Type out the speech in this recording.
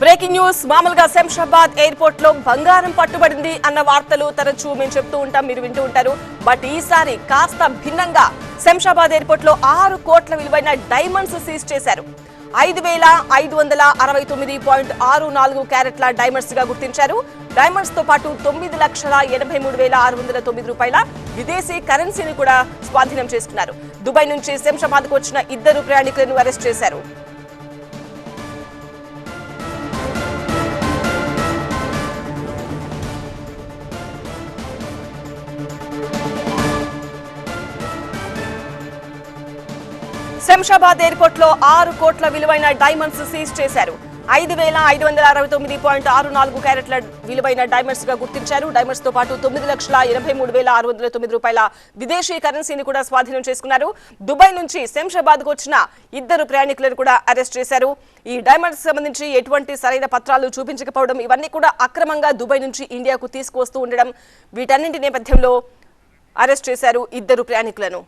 Breaking news మామూలుగా శంషాబాద్ ఎయిర్పోర్ట్లో బంగారం పట్టుబడింది అన్న వార్తలు తరచూ మేము చెప్తూ ఉంటాం మీరు వింటూ ఉంటారు. బట్ ఈసారి కాస్త భిన్నంగా శంషాబాద్ ఎయిర్పోర్ట్లో ఆరు కోట్ల విలువైన డైమండ్స్ సీజ్ చేశారు. ఐదు వేల ఐదు వందల అరవై తొమ్మిది పాయింట్ ఆరు నాలుగు క్యారెట్ల డైమండ్స్గా గుర్తించారు. డైమండ్స్తో పాటు తొమ్మిది లక్షల ఎనభై మూడు వేల ఆరు వందల తొమ్మిది రూపాయల విదేశీ కరెన్సీని కూడా స్వాధీనం చేసుకున్నారు. దుబాయ్ నుంచి శంషాబాద్కు వచ్చిన ఇద్దరు ప్రయాణికులను అరెస్ట్ చేశారు. శంషాబాద్ ఎయిర్పోర్ట్లో ఆరు కోట్ల విలువైన డైమండ్స్ సీజ్ చేశారు. ఐదు వేల ఐదు వందల అరవై తొమ్మిది పాయింట్ ఆరు నాలుగు క్యారెట్ల విలువైన డైమండ్స్గా గుర్తించారు. డైమండ్స్తో పాటు తొమ్మిది లక్షల ఎనభై మూడు వేల ఆరు వందల తొమ్మిది రూపాయల విదేశీ కరెన్సీని కూడా స్వాధీనం చేసుకున్నారు. దుబాయ్ నుంచి శంషాబాద్కు వచ్చిన ఇద్దరు ప్రయాణికులను కూడా అరెస్ట్ చేశారు. ఈ డైమండ్స్ సంబంధించి ఎటువంటి సరైన పత్రాలు చూపించకపోవడం ఇవన్నీ కూడా అక్రమంగా దుబాయ్ నుంచి ఇండియాకు తీసుకువస్తూ ఉండడం వీటన్నింటి నేపథ్యంలో అరెస్ట్ చేశారు ఇద్దరు ప్రయాణికులను.